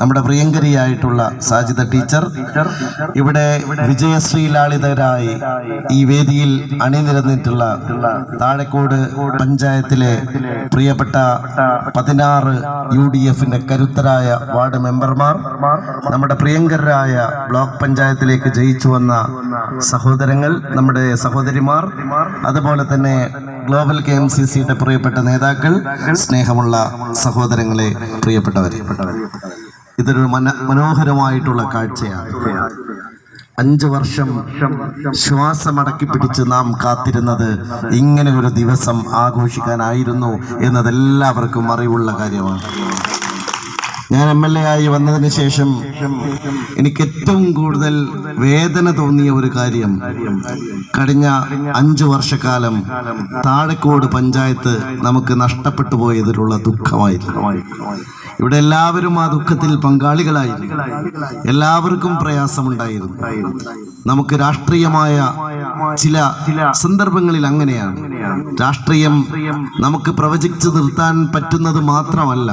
നമ്മുടെ പ്രിയങ്കരിയായിട്ടുള്ള സാജിത ടീച്ചർ. ഇവിടെ വിജയശ്രീലാളിതരായി ഈ വേദിയിൽ അണിനിരന്നിട്ടുള്ള താഴെക്കോട് പഞ്ചായത്തിലെ പ്രിയപ്പെട്ട പതിനാറ് യു ഡി എഫിന്റെ കരുത്തരായ വാർഡ് മെമ്പർമാർ നമ്മുടെ പ്രിയങ്കരായ ബ്ലോക്ക് പഞ്ചായത്തിലേക്ക് ജയിച്ചു വന്ന സഹോദരങ്ങൾ നമ്മുടെ സഹോദരിമാർ അതുപോലെ തന്നെ ഗ്ലോബൽ കെ എം സി സിയുടെ പ്രിയപ്പെട്ട നേതാക്കൾ സ്നേഹമുള്ള സഹോദരങ്ങളെ പ്രിയപ്പെട്ടവരെ. ഇതൊരു മന മനോഹരമായിട്ടുള്ള കാഴ്ചയാണ്. അഞ്ച് വർഷം ശ്വാസമടക്കി പിടിച്ച് നാം കാത്തിരുന്നത് ഇങ്ങനെ ഒരു ദിവസം ആഘോഷിക്കാനായിരുന്നു എന്നത് എല്ലാവർക്കും അറിവുള്ള കാര്യമാണ്. ഞാൻ എം എൽ എ ആയി വന്നതിന് ശേഷം എനിക്ക് ഏറ്റവും കൂടുതൽ വേദന തോന്നിയ ഒരു കാര്യം കഴിഞ്ഞ അഞ്ചു വർഷക്കാലം താഴെക്കോട് പഞ്ചായത്ത് നമുക്ക് നഷ്ടപ്പെട്ടു പോയതിലുള്ള ദുഃഖമായിരുന്നു. ഇവിടെ എല്ലാവരും ആ ദുഃഖത്തിൽ പങ്കാളികളായിരുന്നു. എല്ലാവർക്കും പ്രയാസമുണ്ടായിരുന്നു. നമുക്ക് രാഷ്ട്രീയമായ ചില സന്ദർഭങ്ങളിൽ അങ്ങനെയാണ്. രാഷ്ട്രീയം നമുക്ക് പ്രവചിച്ചു നിർത്താൻ പറ്റുന്നത് മാത്രമല്ല.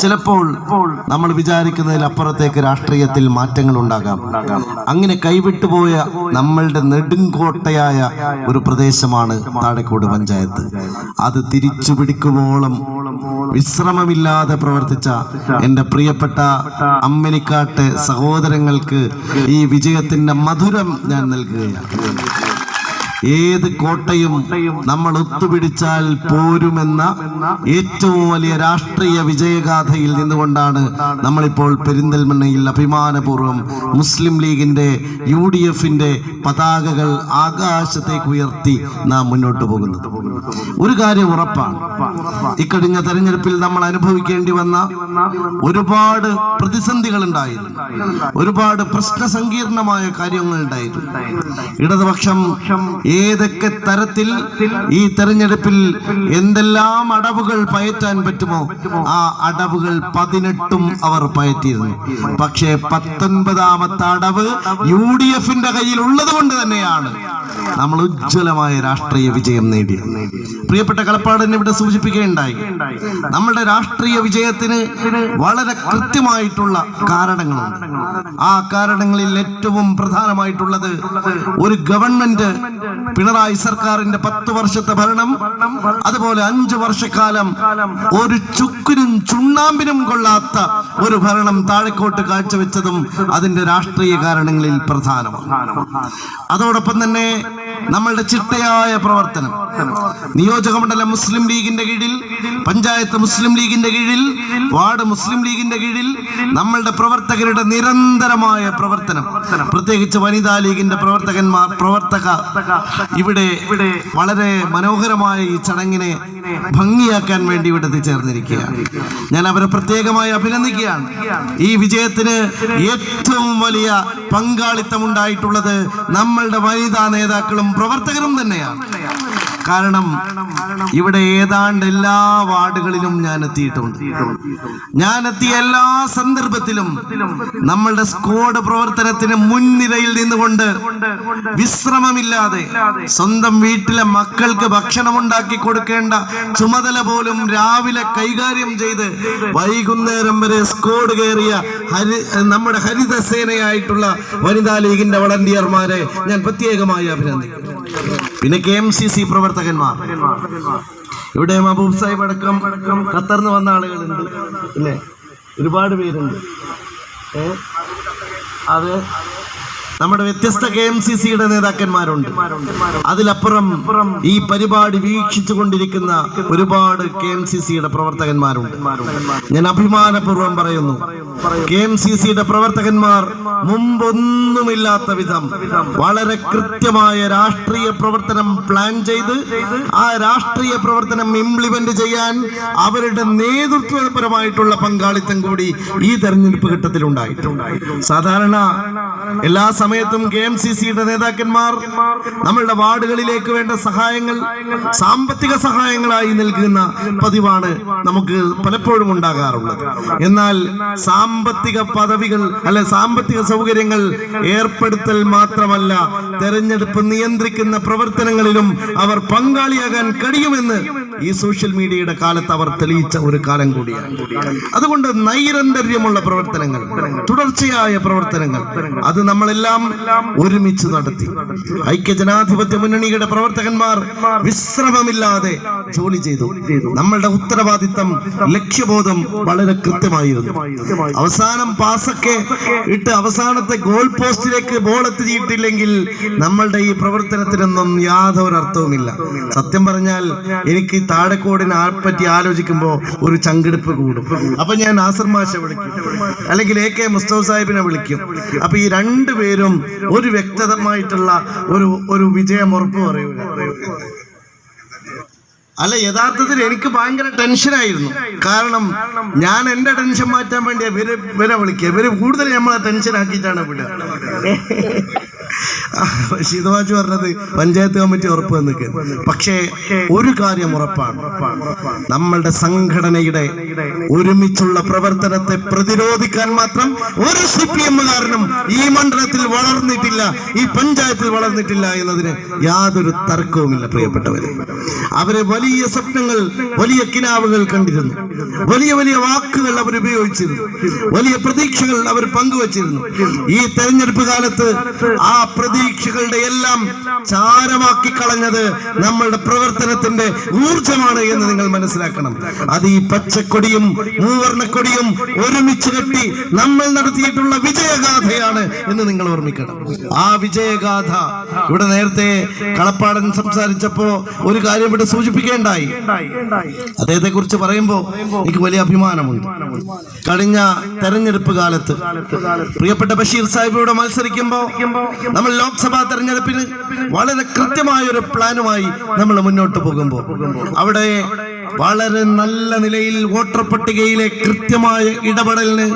ചിലപ്പോൾ നമ്മൾ വിചാരിക്കുന്നതിൽ അപ്പുറത്തേക്ക് രാഷ്ട്രീയത്തിൽ മാറ്റങ്ങൾ ഉണ്ടാകാം. അങ്ങനെ കൈവിട്ടുപോയ നമ്മളുടെ നെടുങ്കോട്ടയായ ഒരു പ്രദേശമാണ് താഴെക്കോട് പഞ്ചായത്ത്. അത് തിരിച്ചു പിടിക്കുവോളം വിശ്രമമില്ലാതെ പ്രവർത്തിച്ച എന്റെ പ്രിയപ്പെട്ട അമ്മനിക്കാട്ടെ സഹോദരങ്ങൾക്ക് ഈ വിജയത്തിന്റെ മധുരം ഞാൻ നൽകുകയാണ്. ഏത് കോട്ടയും നമ്മൾ ഒത്തുപിടിച്ചാൽ പോരുമെന്ന ഏറ്റവും വലിയ രാഷ്ട്രീയ വിജയഗാഥയിൽ നിന്നുകൊണ്ടാണ് നമ്മളിപ്പോൾ പെരിന്തൽമണ്ണയിൽ അഭിമാനപൂർവം മുസ്ലിം ലീഗിന്റെ യു ഡി എഫിന്റെ പതാകകൾ ആകാശത്തേക്ക് ഉയർത്തി നാം മുന്നോട്ട് പോകുന്നത്. ഒരു കാര്യം ഉറപ്പാണ്. ഇക്കഴിഞ്ഞ തെരഞ്ഞെടുപ്പിൽ നമ്മൾ അനുഭവിക്കേണ്ടി വന്ന ഒരുപാട് പ്രതിസന്ധികൾ ഉണ്ടായിരുന്നു ഒരുപാട് പ്രശ്ന സങ്കീർണമായ കാര്യങ്ങൾ ഉണ്ടായിരുന്നു ഇടതുപക്ഷം ഏതൊക്കെ തരത്തിൽ ഈ തെരഞ്ഞെടുപ്പിൽ എന്തെല്ലാം അടവുകൾ പയറ്റാൻ പറ്റുമോ ആ അടവുകൾ പതിനെട്ടും അവർ പയറ്റിയിരുന്നു. പക്ഷേ പത്തൊൻപതാമത്തെ അടവ് യു ഡി എഫിന്റെ കയ്യിൽ ഉള്ളത് കൊണ്ട് തന്നെയാണ്. നമ്മൾ ഉജ്ജ്വലമായ രാഷ്ട്രീയ വിജയം നേടി. പ്രിയപ്പെട്ട കളപ്പാടൻ ഇവിടെ സൂചിപ്പിക്കുകയുണ്ടായി. നമ്മുടെ രാഷ്ട്രീയ വിജയത്തിന് വളരെ കൃത്യമായിട്ടുള്ള കാരണങ്ങളുണ്ട്. ആ കാരണങ്ങളിൽ ഏറ്റവും പ്രധാനമായിട്ടുള്ളത് ഒരു ഗവൺമെന്റ് പിണറായി സർക്കാരിന്റെ പത്ത് വർഷത്തെ ഭരണം അതുപോലെ അഞ്ചു വർഷക്കാലം ഒരു ചുക്കിനും ചുണ്ണാമ്പിനും കൊള്ളാത്ത ഒരു ഭരണം താഴെക്കോട്ട് കാഴ്ചവെച്ചതും അതിന്റെ രാഷ്ട്രീയ കാരണങ്ങളിൽ പ്രധാനമാണ്. അതോടൊപ്പം തന്നെ നമ്മളുടെ ചിട്ടയായ പ്രവർത്തനം. നിയോജക മണ്ഡലം മുസ്ലിം ലീഗിന്റെ കീഴിൽ പഞ്ചായത്ത് മുസ്ലിം ലീഗിന്റെ കീഴിൽ വാർഡ് മുസ്ലിം ലീഗിന്റെ കീഴിൽ നമ്മളുടെ പ്രവർത്തകരുടെ നിരന്തരമായ പ്രവർത്തനം. പ്രത്യേകിച്ച് വനിതാ ലീഗിന്റെ പ്രവർത്തകന്മാർ പ്രവർത്തക ഇവിടെ വളരെ മനോഹരമായ ഈ ചടങ്ങിനെ ഭംഗിയാക്കാൻ വേണ്ടി ഇവിടെ എത്തിച്ചേർന്നിരിക്കുകയാണ്. ഞാൻ അവരെ പ്രത്യേകമായി അഭിനന്ദിക്കുകയാണ്. ഈ വിജയത്തിന് ഏറ്റവും വലിയ പങ്കാളിത്തം ഉണ്ടായിട്ടുള്ളത് നമ്മളുടെ വനിതാ നേതാക്കളും പ്രവർത്തകരും തന്നെയാണ്. കാരണം ഇവിടെ ഏതാണ്ട് എല്ലാ വാർഡുകളിലും ഞാൻ എത്തിയിട്ടുണ്ട്. ഞാൻ എത്തിയ എല്ലാ സന്ദർഭത്തിലും നമ്മളുടെ സ്കോഡ് പ്രവർത്തനത്തിന് മുൻനിരയിൽ നിന്നുകൊണ്ട് വിശ്രമമില്ലാതെ സ്വന്തം വീട്ടിലെ മക്കൾക്ക് ഭക്ഷണം ഉണ്ടാക്കി കൊടുക്കേണ്ട ചുമതല പോലും രാവിലെ കൈകാര്യം ചെയ്ത് വൈകുന്നേരം വരെ സ്കോഡ് കയറിയ ഹരി നമ്മുടെ ഹരിതസേനയായിട്ടുള്ള വനിതാ ലീഗിന്റെ വളണ്ടിയർമാരെ ഞാൻ പ്രത്യേകമായി അഭിനന്ദിക്കുന്നു. പിന്നെ കെ എം സി സി പ്രവർത്തകന്മാർ. ഇവിടെ മഹബൂബ് സാഹിബ് അടക്കം ഖത്തറിന്ന് വന്ന ആളുകളുണ്ട്. ഇല്ലേ? ഒരുപാട് പേരുണ്ട്. ഏ? അത് നമ്മുടെ വ്യത്യസ്ത കെ എം സി സിയുടെ നേതാക്കന്മാരുണ്ട്. അതിലപ്പുറം ഈ പരിപാടി വീക്ഷിച്ചു കൊണ്ടിരിക്കുന്ന ഒരുപാട് കെ എം സി സിയുടെ പ്രവർത്തകന്മാരുണ്ട്. ഞാൻ അഭിമാനപൂർവം പറയുന്നു കെ എം സി സിയുടെ പ്രവർത്തകന്മാർ മുമ്പൊന്നുമില്ലാത്ത വിധം വളരെ കൃത്യമായ രാഷ്ട്രീയ പ്രവർത്തനം പ്ലാൻ ചെയ്ത് ആ രാഷ്ട്രീയ പ്രവർത്തനം ഇംപ്ലിമെന്റ് ചെയ്യാൻ അവരുടെ നേതൃത്വപരമായിട്ടുള്ള പങ്കാളിത്തം കൂടി ഈ തെരഞ്ഞെടുപ്പ് ഘട്ടത്തിൽ ഉണ്ടായിട്ടുണ്ട് സാധാരണ എല്ലാ സമയത്തും കെ എം സി സിയുടെ നേതാക്കന്മാർ നമ്മളുടെ വാർഡുകളിലേക്ക് വേണ്ട സഹായങ്ങൾ സാമ്പത്തിക സഹായങ്ങളായി നൽകുന്ന പതിവാണ് നമുക്ക് പലപ്പോഴും ഉണ്ടാകാറുള്ളത്. എന്നാൽ സാമ്പത്തിക പദവികൾ അല്ലെ സാമ്പത്തിക സൗകര്യങ്ങൾ ഏർപ്പെടുത്തൽ മാത്രമല്ല തെരഞ്ഞെടുപ്പ് നിയന്ത്രിക്കുന്ന പ്രവർത്തനങ്ങളിലും അവർ പങ്കാളിയാകാൻ കഴിയുമെന്ന് ഈ സോഷ്യൽ മീഡിയയുടെ കാലത്ത് അവർ തെളിയിച്ച ഒരു കാലം കൂടിയാണ്. അതുകൊണ്ട് നൈരന്തര്യമുള്ള പ്രവർത്തനങ്ങൾ തുടർച്ചയായ പ്രവർത്തനങ്ങൾ അത് നമ്മളെല്ലാം ഒരുമിച്ച് നടത്തി. ഐക്യ ജനാധിപത്യ മുന്നണിയുടെ പ്രവർത്തകന്മാർ വിശ്രമമില്ലാതെ ജോലി ചെയ്തു. നമ്മളുടെ ഉത്തരവാദിത്തം ലക്ഷ്യബോധം വളരെ കൃത്യമായിരുന്നു. അവസാനം പാസൊക്കെ ഇട്ട് അവസാനത്തെ ഗോൾ പോസ്റ്റിലേക്ക് ബോൾ എത്തിയിട്ടില്ലെങ്കിൽ നമ്മളുടെ ഈ പ്രവർത്തനത്തിനൊന്നും യാതൊരു അർത്ഥവുമില്ല സത്യം പറഞ്ഞാൽ എനിക്ക് താഴെക്കോടിനെ പറ്റി ആലോചിക്കുമ്പോൾ ഒരു ചങ്കെടുപ്പ് കൂടും. അപ്പൊ ഞാൻ നാസർ മാഷെ വിളിക്കും. അല്ലെങ്കിൽ എ കെ മുസ്തഫ സാഹിബിനെ വിളിക്കും. അപ്പൊ ഈ രണ്ടു പേരും ഒരു വ്യക്തതമായിട്ടുള്ള ഒരു ഒരു വിജയം ഉറപ്പ് പറയൂല. അല്ല യഥാർത്ഥത്തിൽ എനിക്ക് ഭയങ്കര ടെൻഷനായിരുന്നു. കാരണം ഞാൻ എന്റെ ടെൻഷൻ മാറ്റാൻ വേണ്ടി ഇവർ ഇവരെ വിളിക്കുക. ഇവർ കൂടുതൽ നമ്മളെ ടെൻഷൻ ആക്കിയിട്ടാണ് വിടുക. ശീതവാച്ചു പറഞ്ഞത് പഞ്ചായത്ത് കമ്മിറ്റി ഉറപ്പ് വന്നിക്ക് പക്ഷേ ഒരു കാര്യം ഉറപ്പാണ്. നമ്മളുടെ സംഘടനയുടെ ഒരുമിച്ചുള്ള പ്രവർത്തനത്തെ പ്രതിരോധിക്കാൻ മാത്രം ഒരു സി പി എമ്മുകാരനും ഈ മണ്ഡലത്തിൽ വളർന്നിട്ടില്ല ഈ പഞ്ചായത്തിൽ വളർന്നിട്ടില്ല എന്നതിന് യാതൊരു തർക്കവുമില്ല പ്രിയപ്പെട്ടവര്. അവർ വലിയ സ്വപ്നങ്ങൾ വലിയ കിനാവുകൾ കണ്ടിരുന്നു. വലിയ വലിയ വാക്കുകൾ അവർ ഉപയോഗിച്ചിരുന്നു. വലിയ പ്രതീക്ഷകൾ അവർ പങ്കുവച്ചിരുന്നു. ഈ തെരഞ്ഞെടുപ്പ് കാലത്ത് ആ പ്രതീക്ഷകളുടെ എല്ലാം ചാരമാക്കി കളഞ്ഞത് നമ്മളുടെ പ്രവർത്തനത്തിന്റെ ഊർജമാണ് എന്ന് നിങ്ങൾ മനസ്സിലാക്കണം. അത് ഈ പച്ചക്കൊടിയും മൂവർണക്കൊടിയും ഒരുമിച്ച് കെട്ടി നമ്മൾ നടത്തിയിട്ടുള്ള വിജയഗാഥയാണ് എന്ന് നിങ്ങൾ ഓർമ്മിക്കണം. ആ വിജയഗാഥ ഇവിടെ നേരത്തെ കളപ്പാടൻ സംസാരിച്ചപ്പോ ഒരു കാര്യം ഇവിടെ സൂചിപ്പിക്കേണ്ടായി. അദ്ദേഹത്തെ കുറിച്ച് പറയുമ്പോ എനിക്ക് വലിയ അഭിമാനമുണ്ട്. കഴിഞ്ഞ തെരഞ്ഞെടുപ്പ് കാലത്ത് പ്രിയപ്പെട്ട ബഷീർ സാഹിബ് ഇവിടെ മത്സരിക്കുമ്പോ നമ്മൾ ലോക്സഭാ തെരഞ്ഞെടുപ്പിന് വളരെ കൃത്യമായ ഒരു പ്ലാനുമായി നമ്മൾ മുന്നോട്ട് പോകുമ്പോൾ അവിടെ വളരെ നല്ല നിലയിൽ വോട്ടർ പട്ടികയിലെ കൃത്യമായ ഇടപെടലിന്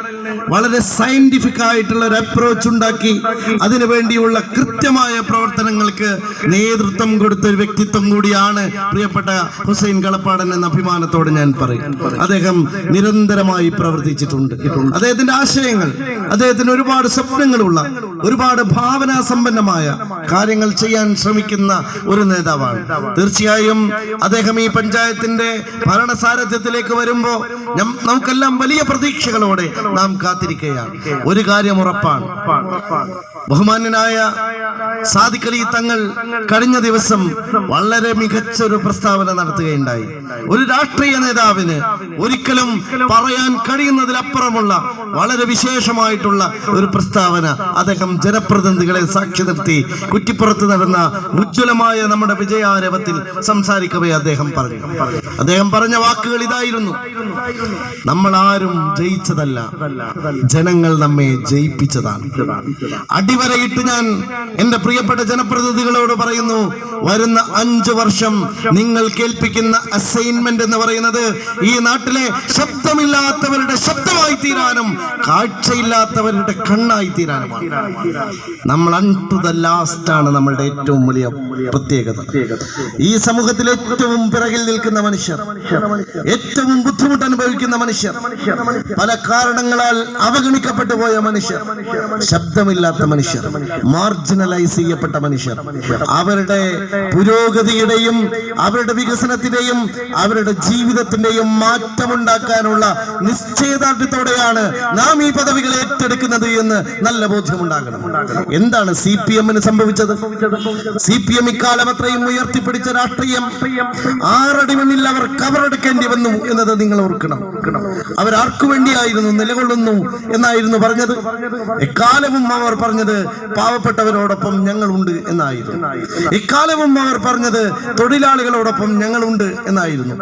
വളരെ സയന്റിഫിക് ആയിട്ടുള്ള ഒരു അപ്രോച്ച് ഉണ്ടാക്കി. അതിനു വേണ്ടിയുള്ള കൃത്യമായ പ്രവർത്തനങ്ങൾക്ക് നേതൃത്വം കൊടുത്ത ഒരു വ്യക്തിത്വം കൂടിയാണ് പ്രിയപ്പെട്ട ഹുസൈൻ കളപ്പാടൻ എന്ന അഭിമാനത്തോടെ ഞാൻ പറയും. അദ്ദേഹം നിരന്തരമായി പ്രവർത്തിച്ചിട്ടുണ്ട്. അദ്ദേഹത്തിന്റെ ആശയങ്ങൾ അദ്ദേഹത്തിന് ഒരുപാട് സ്വപ്നങ്ങളുള്ള ഒരുപാട് ഭാവനാ സമ്പന്നമായ കാര്യങ്ങൾ ചെയ്യാൻ ശ്രമിക്കുന്ന ഒരു നേതാവാണ്. തീർച്ചയായും അദ്ദേഹം ഈ പഞ്ചായത്തിന്റെ ഭരണസാരഥ്യത്തിലേക്ക് വരുമ്പോ നമുക്കെല്ലാം വലിയ പ്രതീക്ഷകളോടെ നാം കാത്തിരിക്കുകയാണ്. ഒരു കാര്യം ഉറപ്പാണ്. ബഹുമാന്യനായ സാദിഖ് അലി തങ്ങൾ കഴിഞ്ഞ ദിവസം വളരെ മികച്ച ഒരു പ്രസ്താവന നടത്തുകയുണ്ടായി. ഒരു രാഷ്ട്രീയ നേതാവിന് ഒരിക്കലും പറയാൻ കഴിയുന്നതിലപ്പുറമുള്ള വളരെ വിശേഷമായിട്ടുള്ള ഒരു പ്രസ്താവന അദ്ദേഹം ജനപ്രതിനിധികളെ സാക്ഷി നിർത്തി കുറ്റിപ്പുറത്ത് നടന്ന ഉജ്ജ്വലമായ നമ്മുടെ വിജയാരവത്തിൽ സംസാരിക്കവേ അദ്ദേഹം പറഞ്ഞു. അദ്ദേഹം പറഞ്ഞ വാക്കുകൾ ഇതായിരുന്നു. നമ്മൾ ആരും ജയിച്ചതല്ല. ജനങ്ങൾ നമ്മെ ജയിപ്പിച്ചതാണ്. അടിവരയിട്ട് ഞാൻ എന്റെ പ്രിയപ്പെട്ട ജനപ്രതിനിധികളോട് പറയുന്നു വരുന്ന അഞ്ചു വർഷം നിങ്ങൾ കേൾപ്പിക്കുന്ന അസൈൻമെന്റ് എന്ന് പറയുന്നത് ഈ നാട്ടിലെ ശബ്ദമില്ലാത്തവരുടെ ശബ്ദമായി തീരാനും കാഴ്ചയില്ലാത്തവരുടെ കണ്ണായി തീരാനുമാണ്. നമ്മൾ അൺ ദ ലാസ്റ്റ് ആണ് നമ്മളുടെ ഏറ്റവും വലിയ പ്രത്യേകത. ഈ സമൂഹത്തിൽ ഏറ്റവും പിറകിൽ നിൽക്കുന്ന മനുഷ്യർ ഏറ്റവും ബുദ്ധിമുട്ട് അനുഭവിക്കുന്ന മനുഷ്യർ. പല കാരണങ്ങളാൽ അവഗണിക്കപ്പെട്ടു പോയ മനുഷ്യർ. ശബ്ദമില്ലാത്ത മനുഷ്യർ. മാർജിനലൈസ് ചെയ്യപ്പെട്ട മനുഷ്യർ. അവരുടെ പുരോഗതിയുടെയും അവരുടെ വികസനത്തിന്റെയും അവരുടെ ജീവിതത്തിന്റെയും മാറ്റമുണ്ടാക്കാനുള്ള നിശ്ചയദാർഢ്യത്തോടെയാണ് നാം ഈ പദവികൾ ഏറ്റെടുക്കുന്നത് എന്ന് നല്ല ബോധ്യമുണ്ടാകണം. എന്താണ് സി പി എമ്മിന് സംഭവിച്ചത്? സി പി എം ഇക്കാലം അത്രയും ഉയർത്തിപ്പിടിച്ച രാഷ്ട്രീയം ആറടി മണ്ണിൽ അവർ കവറെടുക്കേണ്ടി വന്നു എന്നത് നിങ്ങൾ ഓർക്കണം. അവർ ആർക്കു വേണ്ടിയായിരുന്നു നിലകൊള്ളുന്നു എന്നായിരുന്നു പറഞ്ഞത്. എക്കാലവും അവർ പറഞ്ഞത് പാവപ്പെട്ടവരോടൊപ്പം ഞങ്ങളുണ്ട് എന്നായിരുന്നു. എക്കാലവും അവർ പറഞ്ഞത് തൊഴിലാളികളോടൊപ്പം ഞങ്ങളുണ്ട് എന്നായിരുന്നു.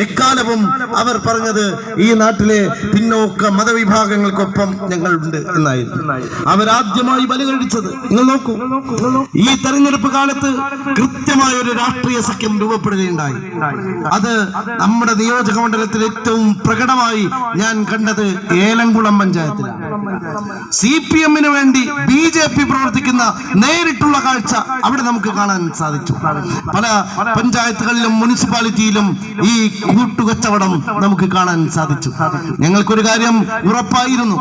എക്കാലവും അവർ പറഞ്ഞത് ഈ നാട്ടിലെ പിന്നോക്ക മതവിഭാഗങ്ങൾക്കൊപ്പം ഞങ്ങളുണ്ട് എന്നായിരുന്നു. അവരാദ്യമായി ബലി കഴിച്ചത് നിങ്ങൾ നോക്കൂ. ഈ തെരഞ്ഞെടുപ്പ് കാലത്ത് കൃത്യമായ ഒരു രാഷ്ട്രീയ സഖ്യം രൂപപ്പെടുകയുണ്ടായി. അത് നമ്മുടെ നിയോജക മണ്ഡലത്തിൽ ഏറ്റവും പ്രകടമായി ഞാൻ കണ്ടത് ഏലംകുളം പഞ്ചായത്തിലാണ്. സി പി എമ്മിന് വേണ്ടി ബി ജെ പി പ്രവർത്തിക്കുന്ന നേരിട്ടുള്ള കാഴ്ച അവിടെ നമുക്ക് കാണാൻ സാധിച്ചു. പല പഞ്ചായത്തുകളിലും മുനിസിപ്പാലിറ്റിയിലും ഈ കൂട്ടുകച്ചവടം നമുക്ക് കാണാൻ സാധിച്ചു. ഞങ്ങൾക്കൊരു കാര്യം ഉറപ്പായിരുന്നു.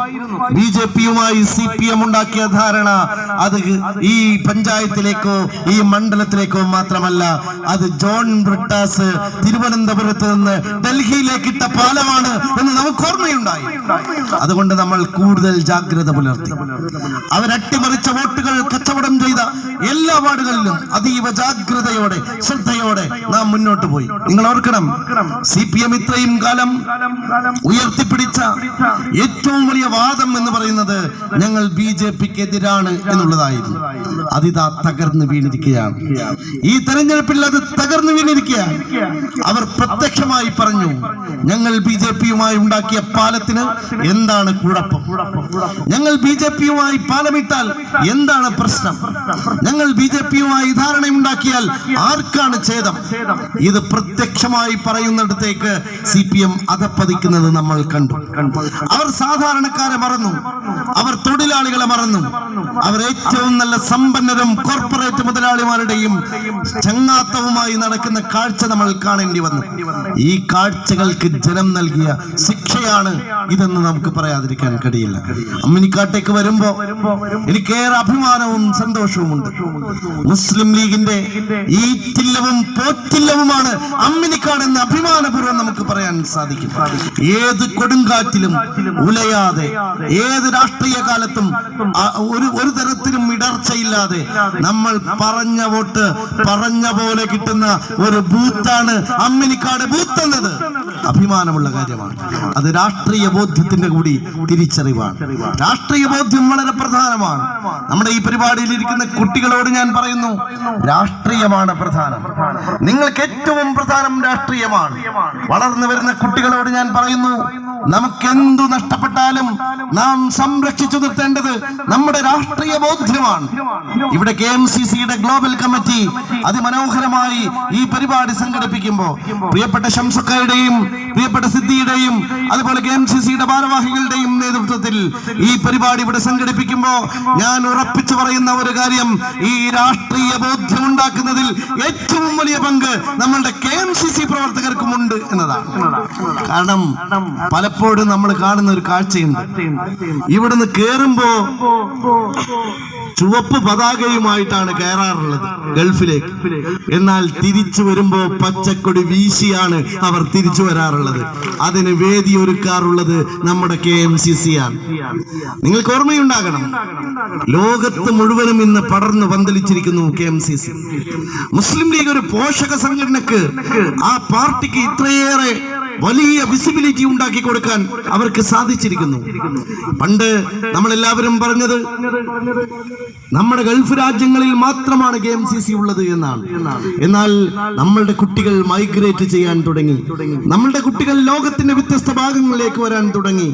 ബി ജെ പിയുമായി സി പി എം ഉണ്ടാക്കിയ ധാരണ അത് ഈ പഞ്ചായത്തിലേക്കോ ഈ മണ്ഡലത്തിലേക്കോ മാത്രമല്ല അത് ജോൺ ബ്രിട്ടാസ് തിരുവനന്തപുരത്ത് നിന്ന് ഡൽഹിയിലേക്ക് ഇട്ട പാലമാണ് എന്ന് നമുക്ക് ഓർമ്മയുണ്ടായി. അതുകൊണ്ട് നമ്മൾ കൂടുതൽ ജാഗ്രത പുലർത്തി. അവരട്ടിമറിച്ച വോട്ടുകൾ കച്ചവടം ചെയ്ത എല്ലാ വാർഡുകളിലും അതീവ ജാഗ്രതയോടെ ശ്രദ്ധയോടെ നാം മുന്നോട്ട് പോയി. നിങ്ങൾ ഓർക്കണം സി പി എം ഇത്രയും കാലം ഉയർത്തിപ്പിടിച്ച ഏറ്റവും വലിയ വാദം എന്ന് പറയുന്നത് ഞങ്ങൾ ബി ജെ പിക്ക് എതിരാണ് എന്നുള്ളതായിരുന്നു അതിതാ തകർന്നു വീണിരിക്കുകയാണ്. ഈ തെരഞ്ഞെടുപ്പിൽ അത് തകർന്നു വീണിരിക്കുകയാണ്. അവർ പ്രത്യക്ഷമായി പറഞ്ഞു ഞങ്ങൾ ബി ജെ പിയുമായി ഉണ്ടാക്കിയ പാലത്തിന് എന്താണ് കുഴപ്പം? ഞങ്ങൾ ബി ജെ പിയുമായി പാലമിട്ടാൽ എന്താണ് പ്രശ്നം? ഞങ്ങൾ ബി ജെ പിയുമായി ധാരണയുണ്ടാക്കിയാൽ ആർക്കാണ് ഛേദം? ഇത് പ്രത്യക്ഷമായി പറയുന്നിടത്തേക്ക് സി പി എം അധപ്പതിക്കുന്നത് നമ്മൾ കണ്ടു. അവർ സാധാരണക്കാരെ മറന്നു. അവർ തൊഴിലാളികളെ മറന്നു. അവർ ഏറ്റവും നല്ല സമ്പന്നരും കോർപ്പറേറ്റ് മുതലാളിമാരുടെയും ചങ്ങാത്തവുമായി നടക്കുന്ന കാഴ്ച നമ്മൾ കാണേണ്ടി വന്നു. ഈ കാഴ്ചകൾക്ക് ജനം നൽകിയ ശിക്ഷയാണ് ഇതെന്ന് നമുക്ക് പറയാതിരിക്കാൻ കഴിയില്ല. അമ്മിനിക്കാട്ടേക്ക് വരുമ്പോ എനിക്കേറെ അഭിമാനവും സന്തോഷവുമുണ്ട്. മുസ്ലിം ലീഗിന്റെ ഈ തില്ലവും പോറ്റില്ലവുമാണ് അമ്മിനിക്കാട് എന്ന് അഭിമാനപൂർവം നമുക്ക് പറയാൻ സാധിക്കും. ഏത് കൊടുങ്കാറ്റിലും ഉലയാതെ ഏത് രാഷ്ട്രീയ കാലത്തും ഒരു ഒരു തരത്തിലും ഇടർച്ചയില്ലാതെ നമ്മൾ പറഞ്ഞ വോട്ട് പറഞ്ഞ പോലെ കിട്ടുന്ന ഒരു ബൂത്താണ് അമ്മിനിക്കാട് ബൂത്ത് എന്നത്. അഭിമാനമുള്ള കാര്യമാണ്. അത് രാഷ്ട്രീയ ബോധ്യത്തിന്റെ കൂടി തിരിച്ചറിവാണ്. രാഷ്ട്രീയ ബോധ്യം വളരെ പ്രധാനമാണ്. നമ്മുടെ ഈ പരിപാടിയിൽ ഇരിക്കുന്ന കുട്ടികളോട് ഞാൻ പറയുന്നു രാഷ്ട്രീയമാണ് പ്രധാനം. നിങ്ങൾക്ക് ഏറ്റവും പ്രധാനം രാഷ്ട്രീയമാണ്. വളർന്നു വരുന്ന കുട്ടികളോട് ഞാൻ പറയുന്നു നമുക്കെന്തു നഷ്ടപ്പെട്ടാലും നാം സംരക്ഷിച്ചു നിർത്തേണ്ടത് നമ്മുടെ രാഷ്ട്രീയ ബോധ്യമാണ്. ഇവിടെ കെ എം സി സിയുടെ ഗ്ലോബൽ കമ്മിറ്റി അതിമനോഹരമായി ഈ പരിപാടി സംഘടിപ്പിക്കുമ്പോൾ പ്രിയപ്പെട്ട ഷംസുക്കയുടെയും പ്രിയപ്പെട്ട സിദ്ധിയുടെയും അതുപോലെ കെ എം സി സിയുടെ ഭാരവാഹികളുടെയും നേതൃത്വത്തിൽ ഈ പരിപാടി ഇവിടെ സംഘടിപ്പിക്കുമ്പോൾ ഞാൻ ഉറപ്പിച്ചു പറയുന്ന ഒരു കാര്യം ഈ രാഷ്ട്രീയ ബോധ്യം ഉണ്ടാക്കുന്നതിൽ ഏറ്റവും വലിയ പങ്ക് നമ്മളുടെ കെ എം സി സി പ്രവർത്തകർക്കുമുണ്ട് എന്നതാണ്. കാരണം പലപ്പോഴും നമ്മൾ കാണുന്ന ഒരു കാഴ്ചയുണ്ട്. ഇവിടുന്ന് കേറുമ്പോ ചുവപ്പ് പതാകയുമായിട്ടാണ് കയറാറുള്ളത് ഗൾഫിലേക്ക്. എന്നാൽ തിരിച്ചു വരുമ്പോ പച്ചക്കൊടി വീശിയാണ് അവർ തിരിച്ചു വരാറുള്ളത്. അതിന് വേദി ഒരുക്കാറുള്ളത് നമ്മുടെ കെ എം സി സി ആണ്. നിങ്ങൾക്ക് ഓർമ്മയുണ്ടാകണം ലോകത്ത് മുഴുവനും ഇന്ന് പടർന്നു പന്തലിച്ചിരിക്കുന്നു K M C C Muslim League ഒരു പോഷക സംഘടനക്ക് ആ പാർട്ടിക്ക് ഇത്രയേറെ വലിയ വിസിബിലിറ്റി ഉണ്ടാക്കി കൊടുക്കാൻ അവർക്ക് സാധിച്ചിരിക്കുന്നു. പണ്ട് നമ്മൾ എല്ലാവരും പറഞ്ഞത് നമ്മുടെ ഗൾഫ് രാജ്യങ്ങളിൽ മാത്രമാണ് കെ എം സി സി ഉള്ളത് എന്നാണ്. എന്നാൽ നമ്മളുടെ കുട്ടികൾ മൈഗ്രേറ്റ് ചെയ്യാൻ തുടങ്ങി. നമ്മളുടെ കുട്ടികൾ ലോകത്തിന്റെ വ്യത്യസ്ത ഭാഗങ്ങളിലേക്ക് വരാൻ തുടങ്ങി.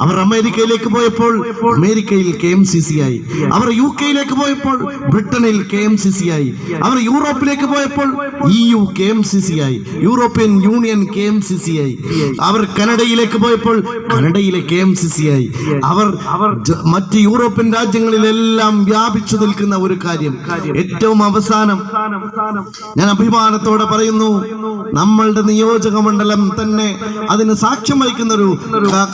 അവർ അമേരിക്കയിലേക്ക് പോയപ്പോൾ അമേരിക്കയിൽ കെ എം സി സി ആയി. അവർ യു കെയിലേക്ക് പോയപ്പോൾ ബ്രിട്ടനിൽ കെ എം സി സി ആയി. അവർ യൂറോപ്പിലേക്ക് പോയപ്പോൾ E U K M C C ആയി. European Union K M C C ആയി. അവർ കനഡയിലേക്ക് പോയപ്പോൾ കനഡയിലെ കെ എം സി സി ആയി അവർ അവർ മറ്റ് യൂറോപ്യൻ രാജ്യങ്ങളിലെല്ലാം വ്യാപിച്ചു നിൽക്കുന്ന ഒരു കാര്യം. ഏറ്റവും അവസാനം ഞാൻ അഭിമാനത്തോടെ പറയുന്നു നമ്മളുടെ നിയോജക മണ്ഡലം തന്നെ അതിന് സാക്ഷ്യം വഹിക്കുന്ന ഒരു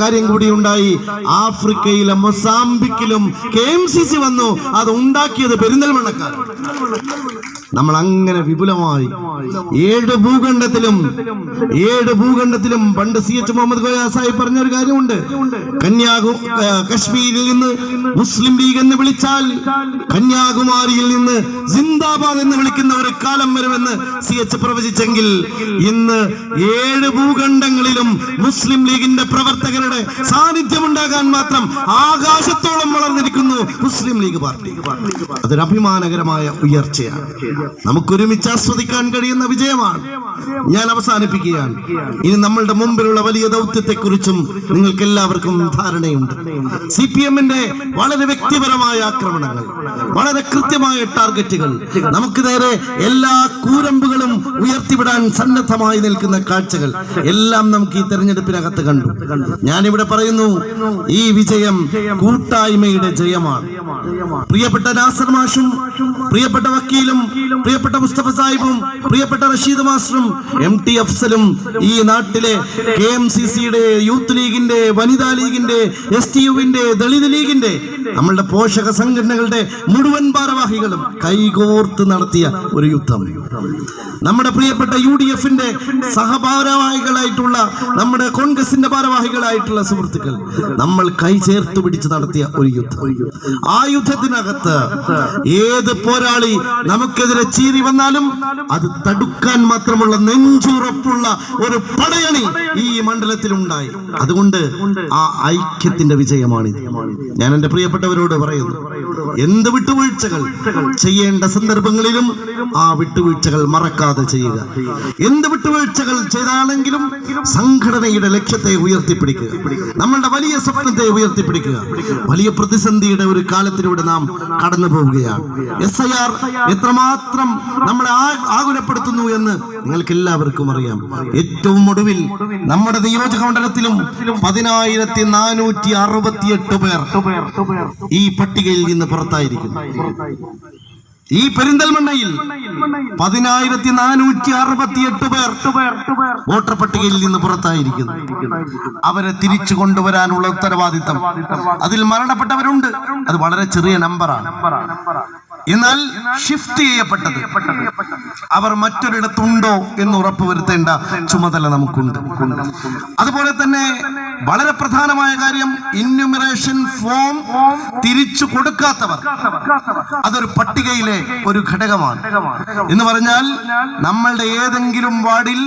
കാര്യം കൂടി ഉണ്ടായി. ആഫ്രിക്കയിലെ മൊസാംബിക്കിലും കെ എം സി സി വന്നു. അത് ഉണ്ടാക്കിയത് പെരിന്തൽമണ്ണക്കാർ നമ്മൾ അങ്ങനെ വിപുലമായി ഏഴ് ഭൂഖണ്ഡത്തിലും ഏഴ് ഭൂഖണ്ഡത്തിലും പണ്ട് സി എച്ച് മുഹമ്മദ് കോയ പറഞ്ഞ ഒരു കാര്യമുണ്ട്. കന്യാകു കശ്മീരിൽ നിന്ന് മുസ്ലിം ലീഗ് എന്ന് വിളിച്ചാൽ കന്യാകുമാരിയിൽ നിന്ന് സിന്ദാബാദ് എന്ന് വിളിക്കുന്ന ഒരു കാലം വരുമെന്ന് സി എച്ച് പ്രവചിച്ചെങ്കിൽ ഇന്ന് ഏഴ് ഭൂഖണ്ഡങ്ങളിലും മുസ്ലിം ലീഗിന്റെ പ്രവർത്തകരുടെ സാന്നിധ്യമുണ്ടാകാൻ മാത്രം ആകാശത്തോളം വളർന്നിരിക്കുന്നു മുസ്ലിം ലീഗ് പാർട്ടി. അതൊരു അഭിമാനകരമായ ഉയർച്ചയാണ്. നമുക്കൊരുമിച്ച് ആസ്വദിക്കാൻ കഴിയുന്ന വിജയമാണ്. ഞാൻ അവസാനിപ്പിക്കുകയാണ്. ഇനി നമ്മളുടെ മുമ്പിലുള്ള വലിയ ദൗത്യത്തെക്കുറിച്ചും നിങ്ങൾക്ക് എല്ലാവർക്കും ധാരണയുണ്ട്. സി പി എമ്മിന്റെ വളരെ വ്യക്തിപരമായ ആക്രമണങ്ങൾ വളരെ കൃത്യമായ ടാർഗറ്റുകൾ നമുക്ക് നേരെ എല്ലാ കൂരമ്പുകളും ഉയർത്തിവിടാൻ സന്നദ്ധമായി നിൽക്കുന്ന കാഴ്ചകൾ എല്ലാം നമുക്ക് ഈ തെരഞ്ഞെടുപ്പിനകത്ത് കണ്ടു. ഞാനിവിടെ പറയുന്നു ഈ വിജയം കൂട്ടായ്മയുടെ ജയമാണ്. പ്രിയപ്പെട്ട നാസർ മാഷും പ്രിയപ്പെട്ട വക്കീലും പ്രിയപ്പെട്ട മുസ്തഫ സാഹിബും പ്രിയപ്പെട്ട റഷീദ് മാസ്റ്ററും എം ടി അഫ്സലും ഈ നാട്ടിലെ കെ എം സി സിയുടെ യൂത്ത് ലീഗിന്റെ വനിതാ ലീഗിന്റെ എസ് ടി യുവിന്റെ ദളിത് ലീഗിന്റെ നമ്മളുടെ പോഷക സംഘടനകളുടെ മുഴുവൻ ഭാരവാഹികളും കൈകോർത്ത് നടത്തിയ ഒരു യുദ്ധം. നമ്മുടെ പ്രിയപ്പെട്ട യു ഡി എഫിന്റെ സഹഭാരവാഹികളായിട്ടുള്ള നമ്മുടെ കോൺഗ്രസിന്റെ ഭാരവാഹികളായിട്ടുള്ള സുഹൃത്തുക്കൾ നമ്മൾ കൈ ചേർത്ത് പിടിച്ച് നടത്തിയ ഒരു യുദ്ധം. ആ യുദ്ധത്തിനകത്ത് ഏത് പോരാളി നമുക്കെതിരെ ചീറി വന്നാലും അത് തടുക്കാൻ മാത്രമുള്ള നെഞ്ചുറപ്പുള്ള ഒരു പടയണി ഈ മണ്ഡലത്തിൽ ഉണ്ടായി അതുകൊണ്ട് ആ ഐക്യത്തിന്റെ വിജയമാണ് ഞാൻ എന്റെ പ്രിയപ്പെട്ടവരോട് പറയുന്നു എന്ത് വിട്ടുവീഴ്ചകൾ ചെയ്യേണ്ട സന്ദർഭങ്ങളിലും ആ വിട്ടുവീഴ്ചകൾ മറക്കാതെ ചെയ്യുക. എന്ത് വിട്ടുവീഴ്ചകൾ ചെയ്താണെങ്കിലും സംഘടനയുടെ ലക്ഷ്യത്തെ ഉയർത്തിപ്പിടിക്കുക. നമ്മളുടെ വലിയ സ്വപ്നത്തെ ഉയർത്തിപ്പിടിക്കുക. വലിയ പ്രതിസന്ധിയുടെ ഒരു കാലത്തിലൂടെ നാം കടന്നു പോവുകയാണ് എസ് ഐ ആർ എത്രമാത്രം നമ്മളെ ആ- ആകുലപ്പെടുത്തുന്നു എന്ന് നിങ്ങൾക്ക് എല്ലാവർക്കും അറിയാം. ഏറ്റവും ഒടുവിൽ നമ്മുടെ നിയോജക മണ്ഡലത്തിലും പതിനായിരത്തി നാനൂറ്റി അറുപത്തിയെട്ട് പേർ ഈ പട്ടികയിൽ നിന്ന് പുറത്തായിരിക്കുന്നു. ഈ പെരിന്തൽമണ്ണയിൽ പതിനായിരത്തി നാനൂറ്റി അറുപത്തിയെട്ട് പേർ വോട്ടർ പട്ടികയിൽ നിന്ന് പുറത്തായിരിക്കുന്നു. അവരെ തിരിച്ചു കൊണ്ടുവരാനുള്ള ഉത്തരവാദിത്തം. അതിൽ മരണപ്പെട്ടവരുണ്ട്. അത് വളരെ ചെറിയ നമ്പറാണ്. എന്നാൽ ഷിഫ്റ്റ് ചെയ്യപ്പെട്ടത്. അവർ മറ്റൊരിടത്തുണ്ടോ എന്ന് ഉറപ്പുവരുത്തേണ്ട ചുമതല നമുക്കുണ്ട്. അതുപോലെ തന്നെ വളരെ പ്രധാനമായ കാര്യം ഇന്യൂമറേഷൻ ഫോം തിരിച്ചു കൊടുക്കാത്തവർ. അതൊരു പട്ടികയിലെ ഒരു ഘടകമാണ്. എന്ന് പറഞ്ഞാൽ നമ്മളുടെ ഏതെങ്കിലും വാർഡിൽ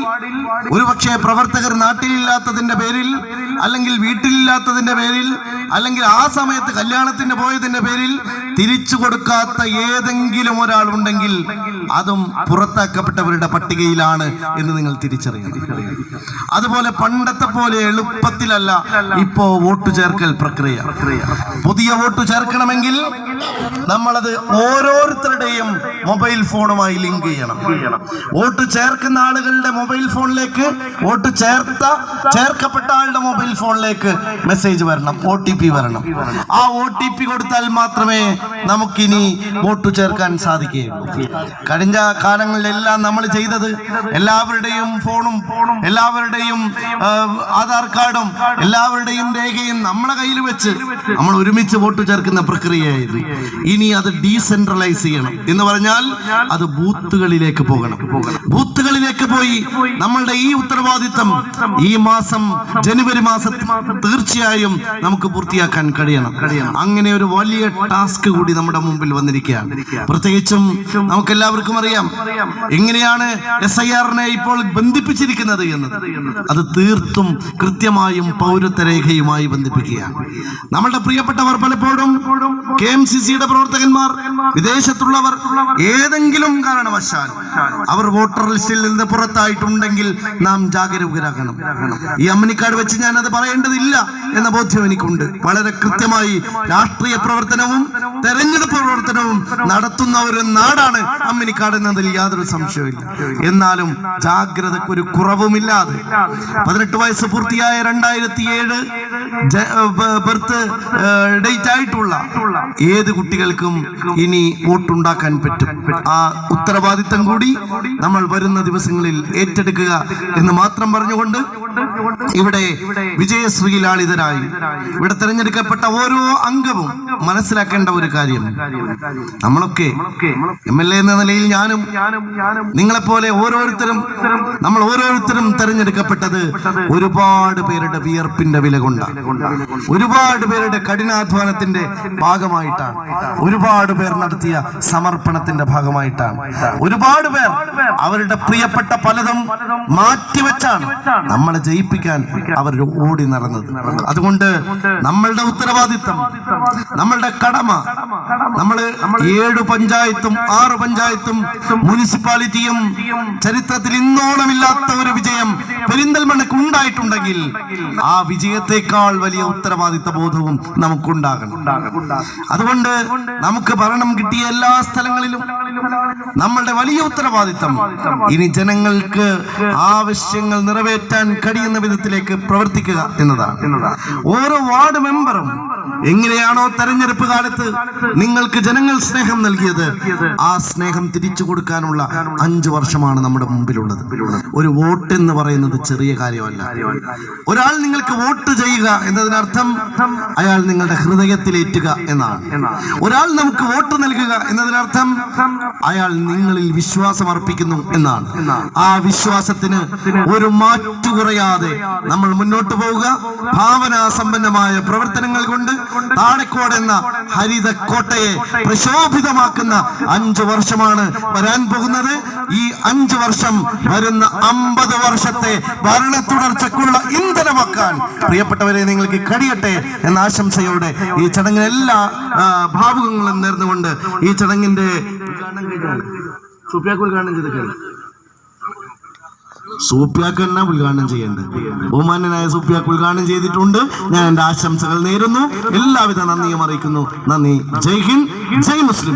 ഒരുപക്ഷെ പ്രവർത്തകർ നാട്ടിലില്ലാത്തതിന്റെ പേരിൽ അല്ലെങ്കിൽ വീട്ടിലില്ലാത്തതിന്റെ പേരിൽ അല്ലെങ്കിൽ ആ സമയത്ത് കല്യാണത്തിന് പോയതിന്റെ പേരിൽ തിരിച്ചു കൊടുക്കാത്ത ഏതെങ്കിലും ഒരാൾ ഉണ്ടെങ്കിൽ അതും പുറത്താക്കപ്പെട്ടവരുടെ പട്ടികയിലാണ് എന്ന് നിങ്ങൾ തിരിച്ചറിയണം. അതുപോലെ പണ്ടത്തെ പോലെ എളുപ്പത്തിലല്ല ഇപ്പോ വോട്ട് ചേർക്കൽ പ്രക്രിയ. പുതിയ വോട്ട് ചേർക്കണമെങ്കിൽ നമ്മളത് ഓരോരുത്തരുടെയും മൊബൈൽ ഫോണുമായി ലിങ്ക് ചെയ്യണം. വോട്ട് ചേർക്കുന്ന ആളുകളുടെ മൊബൈൽ ഫോണിലേക്ക് വോട്ട് ചേർത്ത ചേർക്കപ്പെട്ട ആളുടെ മൊബൈൽ ഫോണിലേക്ക് മെസ്സേജ് വരണം ഒ ടി പി വരണം. ആ ഒ ടി പി കൊടുത്താൽ മാത്രമേ നമുക്കിനി വോട്ട് ചേർക്കാൻ സാധിക്കുകയുള്ളൂ. കഴിഞ്ഞ കാലങ്ങളിലെല്ലാം നമ്മൾ ചെയ്തത് എല്ലാവരുടെയും ഫോണും എല്ലാവരുടെയും ആധാർ കാർഡും എല്ലാവരുടെയും രേഖയും നമ്മളെ കയ്യിൽ വെച്ച് നമ്മൾ ഒരുമിച്ച് വോട്ട് ചേർക്കുന്ന പ്രക്രിയയായിരുന്നു. ഇനി അത് ഡീസെൻട്രലൈസ് ചെയ്യണം എന്ന് പറഞ്ഞാൽ അത് ബൂത്തുകളിലേക്ക് പോകണം. ബൂത്തുകളിലേക്ക് പോയി നമ്മളുടെ ഈ ഉത്തരവാദിത്തം ഈ മാസം ജനുവരി മാസത്തിൽ തീർച്ചയായും നമുക്ക് പൂർത്തിയാക്കാൻ കഴിയണം. അങ്ങനെ ഒരു വലിയ ടാസ്ക് കൂടി നമ്മുടെ മുമ്പിൽ വന്നിരിക്കുകയാണ്. പ്രത്യേകിച്ചും നമുക്ക് എല്ലാവർക്കും അറിയാം എങ്ങനെയാണ് എസ് ഐ ആറിനെ ഇപ്പോൾ ബന്ധിപ്പിച്ചിരിക്കുന്നത് എന്നത്. അത് തീർത്തും കൃത്യമായും പൗരത്വ രേഖയുമായി ബന്ധിപ്പിക്കുകയാണ്. നമ്മളുടെ പ്രിയപ്പെട്ടവർ പലപ്പോഴും കെ എം സി സിയുടെ പ്രവർത്തകന്മാർ വിദേശത്തുള്ളവർ ഏതെങ്കിലും കാരണവശാൽ അവർ വോട്ടർ ലിസ്റ്റിൽ നിന്ന് പുറത്തായിട്ടുണ്ടെങ്കിൽ നാം ജാഗരൂകരാകണം. ഈ അമ്മനിക്കാട് വെച്ച് ഞാൻ അത് പറയേണ്ടതില്ല എന്ന ബോധ്യം എനിക്കുണ്ട്. വളരെ കൃത്യമായി രാഷ്ട്രീയ പ്രവർത്തനവും തെരഞ്ഞെടുപ്പ് പ്രവർത്തനവും നടത്തുന്ന ഒരു നാടാണ് അമ്മനിക്കാട് എന്നതിൽ യാതൊരു സംശയമില്ല എന്നാലും ജാഗ്രതയ്ക്ക് ഒരു കുറവുമില്ലാതെ പതിനെട്ട് വയസ്സ് പൂർത്തിയായ രണ്ടായിരത്തി ഏഴ് ബർത്ത് ഡേറ്റ് ആയിട്ടുള്ള ഏത് കുട്ടികൾക്കും ഇനി വോട്ടുണ്ടാക്കാൻ പറ്റും. ആ ഉത്തരവാദിത്തം കൂടി നമ്മൾ വരുന്ന ദിവസങ്ങളിൽ ഏറ്റെടുക്കുക എന്ന് മാത്രം പറഞ്ഞുകൊണ്ട് ഇവിടെ വിജയശ്രീലാളിതരായി ഇവിടെ തിരഞ്ഞെടുക്കപ്പെട്ട ഓരോ അംഗവും മനസ്സിലാക്കേണ്ട ഒരു കാര്യം. നമ്മളൊക്കെ എം എൽ എ എന്ന നിലയിൽ ഞാനും നിങ്ങളെപ്പോലെ ഓരോരുത്തരും നമ്മൾ ഓരോരുത്തരും തെരഞ്ഞെടുക്കപ്പെട്ടത് ഒരുപാട് പേരുടെ വിയർപ്പിന്റെ വില കൊണ്ട്. ഒരുപാട് പേരുടെ കഠിനാധ്വാനത്തിന്റെ ഭാഗമായിട്ടാണ്. ഒരുപാട് പേർ നടത്തിയ സമർപ്പണത്തിന്റെ ഭാഗമായിട്ടാണ്. ഒരുപാട് പേർ അവരുടെ പ്രിയപ്പെട്ട പലതും മാറ്റിവെച്ചാണ് നമ്മളെ ജയിപ്പിക്കാൻ അവർ ഓടി നടന്നത്. അതുകൊണ്ട് നമ്മളുടെ ഉത്തരവാദിത്തം നമ്മളുടെ കടമ നമ്മൾ ഏഴ് പഞ്ചായത്തും ആറ് പഞ്ചായത്തും മുനിസിപ്പാലിറ്റിയും ചരിത്രത്തിൽ ഇന്നോളമില്ലാത്ത ഒരു വിജയം പെരിന്തൽമണ്ണക്ക് ഉണ്ടായിട്ടുണ്ടെങ്കിൽ ആ വിജയത്തെക്കാൾ വലിയ ഉത്തരവാദിത്ത ബോധവും നമുക്കുണ്ടാകണം. അതുകൊണ്ട് നമുക്ക് ഭരണം കിട്ടിയ എല്ലാ സ്ഥലങ്ങളിലും നമ്മളുടെ വലിയ ഉത്തരവാദിത്തം ഇനി ജനങ്ങൾക്ക് ആവശ്യങ്ങൾ നിറവേറ്റാൻ കഴിയുന്ന വിധത്തിലേക്ക് പ്രവർത്തിക്കുക എന്നതാണ്. ഓരോ വാർഡ് മെമ്പറും എങ്ങനെയാണോ തെരഞ്ഞെടുപ്പ് കാലത്ത് നിങ്ങൾക്ക് ജനങ്ങൾ സ്നേഹം നൽകിയത്? ആ സ്നേഹം തിരിച്ചു കൊടുക്കാനുള്ള അഞ്ചു വർഷമാണ് നമ്മുടെ മുമ്പിലുള്ളത്. ഒരു വോട്ട് എന്ന് പറയുന്നത് ചെറിയ കാര്യമല്ല. ഒരാൾ നിങ്ങൾക്ക് വോട്ട് ചെയ്യുക എന്നതിനർത്ഥം അയാൾ നിങ്ങളുടെ ഹൃദയത്തിലേറ്റുക എന്നാണ്. ഒരാൾ നമുക്ക് വോട്ട് നൽകുക എന്നതിനർത്ഥം അയാൾ നിങ്ങളിൽ വിശ്വാസം അർപ്പിക്കുന്നു എന്നാണ്. ആ വിശ്വാസത്തിന് ഒരു മാറ്റു കുറയാതെ നമ്മൾ മുന്നോട്ട് പോവുക. ഭാവനാസമ്പന്നമായ പ്രവർത്തനങ്ങൾ കൊണ്ട് താഴെക്കോട് എന്ന ഹരിത കോട്ടയെ പ്രശോഭിതമാക്കുന്ന അഞ്ചു വർഷമാണ് വരാൻ പോകുന്നത്. ഈ അഞ്ചു വർഷം വരുന്ന അമ്പത് വർഷത്തെ ഭരണ തുടർച്ചക്കുള്ള ഇന്ധനമാക്കാൻ പ്രിയപ്പെട്ടവരെ നിങ്ങൾക്ക് കഴിയട്ടെ എന്ന ആശംസയോടെ ഈ ചടങ്ങിന് എല്ലാ ഭാവുകങ്ങളും നേർന്നുകൊണ്ട് ഈ ചടങ്ങിന്റെ ഉദ്ഘാടനം ചെയ്തിട്ടുണ്ട് സൂപ്യാക്ക് തന്നെ ഉദ്ഘാടനം ചെയ്യേണ്ടത്. ബഹുമാന്യനായ സൂപ്യാക്ക് ഉദ്ഘാടനം ചെയ്തിട്ടുണ്ട്. ഞാൻ എന്റെ ആശംസകൾ നേരുന്നു. എല്ലാവിധ നന്ദിയും അറിയിക്കുന്നു. നന്ദി. ജയ് ഹിന്ദ്. ജയ് മുസ്ലിം.